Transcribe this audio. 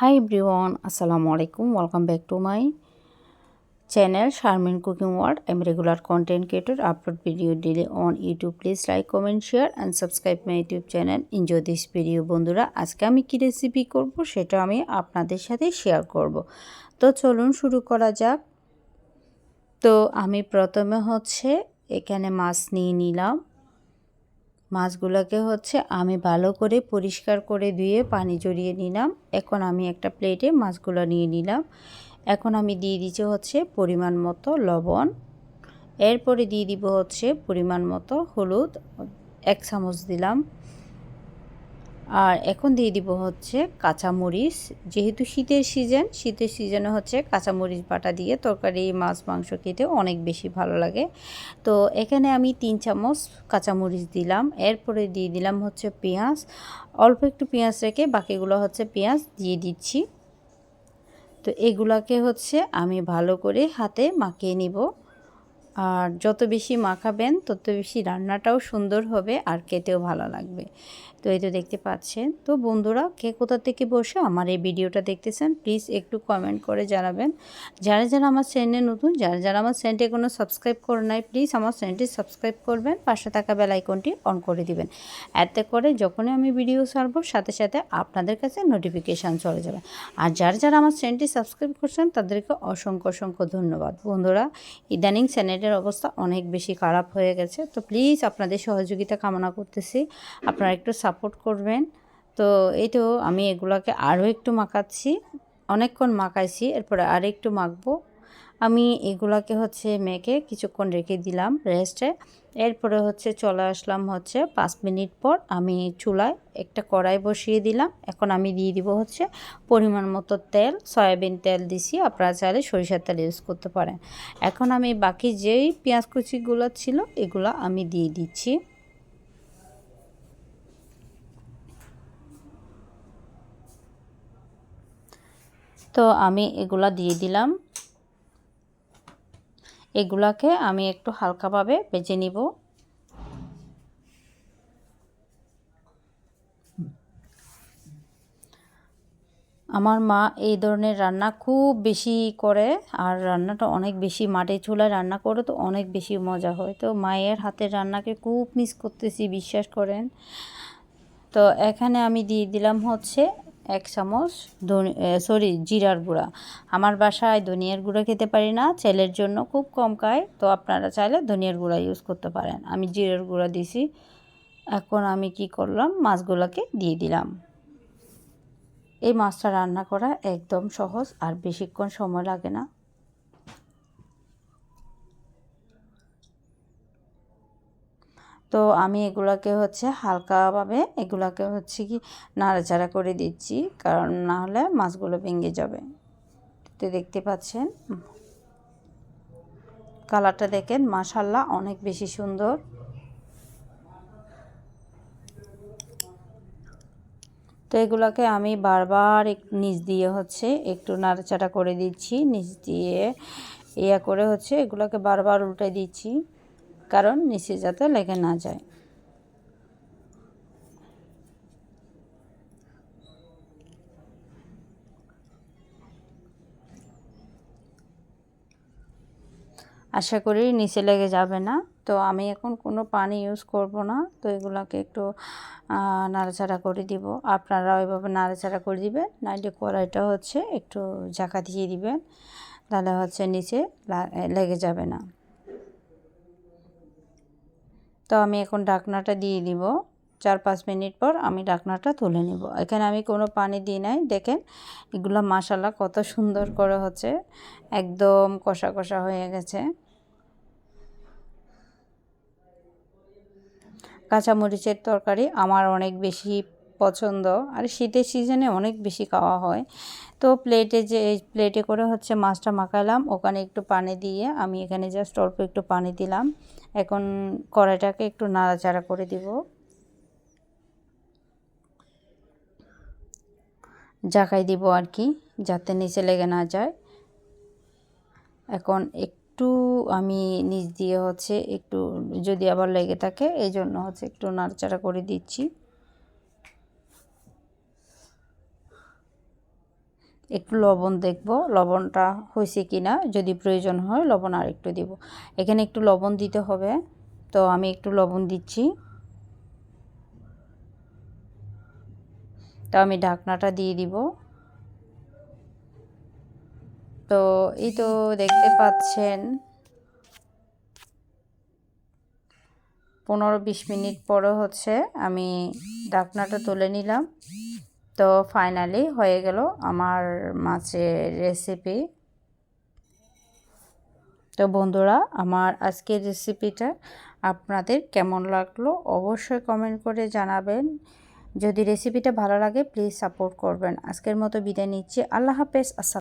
High ব্রিওয়ান আসসালামু আলাইকুম welcome back to my channel Sharmin cooking world am regular content creator upload video daily on YouTube please like comment share and subscribe my YouTube channel enjoy this video বন্ধুরা। আজকে আমি কী recipe করব সেটা আমি আপনাদের সাথে শেয়ার করব। তো চলুন শুরু করা যাক। তো আমি প্রথমে হচ্ছে এখানে মাছ নিয়ে নিলাম। মাছগুলোকে হচ্ছে আমি ভালো করে পরিষ্কার করে ধুয়ে পানি জড়িয়ে নিলাম। এখন আমি একটা প্লেটে মাছগুলো নিয়ে নিলাম। এখন আমি দিয়ে দিচ্ছি হচ্ছে পরিমাণ মতো লবণ। এরপরে দিয়ে দিব হচ্ছে পরিমাণ মতো হলুদ। এক চামচ দিলাম। আর এখন দিয়ে দিব হচ্ছে কাঁচামরিচ। যেহেতু শীতের সিজন, শীতের সিজনে হচ্ছে কাঁচামরিচ বাটা দিয়ে তরকারি, মাছ, মাংস খেতে অনেক বেশি ভালো লাগে। তো এখানে আমি তিন চামচ কাঁচামরিচ দিলাম। এরপরে দিয়ে দিলাম হচ্ছে পেঁয়াজ। অল্প একটু পেঁয়াজ রেখে বাকিগুলো হচ্ছে পেঁয়াজ দিয়ে দিচ্ছি। তো এগুলাকে হচ্ছে আমি ভালো করে হাতে মাখিয়ে নিব। আর যত বেশি মাখাবেন, তত বেশি রান্নাটাও সুন্দর হবে আর খেতেও ভালো লাগবে। তো এই তো দেখতে পাচ্ছেন। তো বন্ধুরা, কে কোথা থেকে বসে আমার এই ভিডিওটা দেখতেছেন প্লিজ একটু কমেন্ট করে জানাবেন। যারা যারা আমার চ্যানেলে নতুন, যারা যারা আমার চ্যানেলটি এখনও সাবস্ক্রাইব করে নাই প্লিজ আমার চ্যানেলটি সাবস্ক্রাইব করবেন, পাশে থাকা বেল আইকনটি অন করে দিবেন। এতে করে যখনই আমি ভিডিও ছাড়বো, সাথে সাথে আপনাদের কাছে নোটিফিকেশান চলে যাবে। আর যারা যারা আমার চ্যানেলটি সাবস্ক্রাইব করছেন, তাদেরকে অসংখ্য অসংখ্য ধন্যবাদ। বন্ধুরা, ইদানিং চ্যানেলের অবস্থা অনেক বেশি খারাপ হয়ে গেছে। তো প্লিজ আপনাদের সহযোগিতা কামনা করতেছি। আপনারা একটু সাপোর্ট করবেন। তো এই তো আমি এগুলোকে আরও একটু মাখাচ্ছি। অনেকক্ষণ মাখাইছি, এরপরে আর একটু মাখবো। আমি এগুলাকে হচ্ছে মেখে কিছুক্ষণ রেখে দিলাম রেস্টে। এরপরে হচ্ছে চলে আসলাম হচ্ছে পাঁচ মিনিট পর আমি চুলায় একটা কড়াই বসিয়ে দিলাম। এখন আমি দিয়ে দিব হচ্ছে পরিমাণ মতো তেল, সয়াবিন তেল দিছি। আপনারা চাইলে সরিষার তেল ইউজ করতে পারেন। এখন আমি বাকি যেই পেঁয়াজ কুচিগুলো ছিল, এগুলো আমি দিয়ে দিচ্ছি। তো আমি এগুলা দিয়ে দিলাম। এগুলাকে আমি একটু হালকাভাবে বেজে নিব। আমার মা এই ধরনের রান্না খুব বেশি করে, আর রান্নাটা অনেক বেশি মাটি চুলায় রান্না করে তো অনেক বেশি মজা হয়। তো মায়ের হাতের রান্নাকে খুব মিস করতেছি, বিশ্বাস করেন। তো এখানে আমি দিয়ে দিলাম হচ্ছে এক চামচ সরি জিরার গুঁড়া। আমার বাসায় ধনিয়ার গুঁড়া খেতে পারি না, ছেলের জন্য খুব কম খায়, তো আপনারা চাইলে ধনিয়ার গুঁড়া ইউজ করতে পারেন। আমি জিরার গুঁড়া দিছি, এখন আমি কি করলাম, মাছগুলোকে দিয়ে দিলাম। এই মাছটা রান্না করা একদম সহজ, আর বেশিক্ষণ সময় লাগে না। তো আমি এগুলাকে হচ্ছে হালকাভাবে এগুলাকে হচ্ছে কি নাড়াচাড়া করে দিচ্ছি, কারণ না হলে মাছগুলো ভেঙে যাবে। তো দেখতে পাচ্ছেন? কালারটা দেখেন মাশাল্লাহ অনেক বেশি সুন্দর। তো এগুলোকে আমি বারবার নিচ দিয়ে হচ্ছে একটু নাড়াচাড়া করে দিচ্ছি, নিচ দিয়ে ইয়া করে হচ্ছে এগুলোকে বারবার উল্টে দিচ্ছি। কারণ নিচে যাতে লেগে না যায়। আশা করি নিচে লেগে যাবে না। তো আমি এখন কোনো পানি ইউজ করব না। তো এগুলোকে একটু নাড়াচাড়া করে দিব। আপনারা ওইভাবে নাড়াচাড়া করে দিবেন, নাইলে কড়াইটা হচ্ছে একটু জাকা দিয়ে দিবেন। তাহলে হচ্ছে নিচে লেগে যাবে না। তো আমি এখন ডাকনাটা দিয়ে দিব। চার পাঁচ মিনিট পর আমি ডাকনাটা তুলে নিব। এখানে আমি কোনো পানি দিই নাই। দেখেন এগুলো মাসালা কত সুন্দর করে হচ্ছে একদম কষা কষা হয়ে গেছে। কাঁচামরিচের তরকারি আমার অনেক বেশি পছন্দ। আর শীতের সিজনে অনেক বেশি খাওয়া হয়। তো প্লেটে যে প্লেটে করে হচ্ছে মাছটা মাখালাম। ওখানে একটু পানি দিয়ে আমি এখানে জাস্ট অল্প একটু পানি দিলাম। এখন কড়াইটাকে একটু নাড়াচাড়া করে দিব। জাকাই দিব আর কি, যাতে নিচে লেগে না যায়। এখন একটু আমি নিচ দিয়ে হচ্ছে একটু যদি আবার লেগে থাকে এই জন্য হচ্ছে একটু নাড়াচাড়া করে দিচ্ছি। একটু লবণ দেখব, লবণটা হয়েছে কি না যদি প্রয়োজন হয় লবণ আর একটু দিব। এখানে একটু লবণ দিতে হবে, তো আমি একটু লবণ দিচ্ছি। তো আমি ঢাকনাটা দিয়ে দিব। তো এই তো দেখতে পাচ্ছেন, পনেরো বিশ মিনিট পরে হচ্ছে আমি ঢাকনাটা তুলে নিলাম। তো ফাইনালি হয়ে গেল আমার মাছের রেসিপি তো বন্ধুরা, আমার আজকের রেসিপিটা আপনাদের কেমন লাগল অবশ্যই কমেন্ট করে জানাবেন। যদি রেসিপিটা ভালো লাগে প্লিজ সাপোর্ট করবেন। আজকের মতো বিদায় নিচ্ছি। আল্লাহ হাফেজ। আসসালাম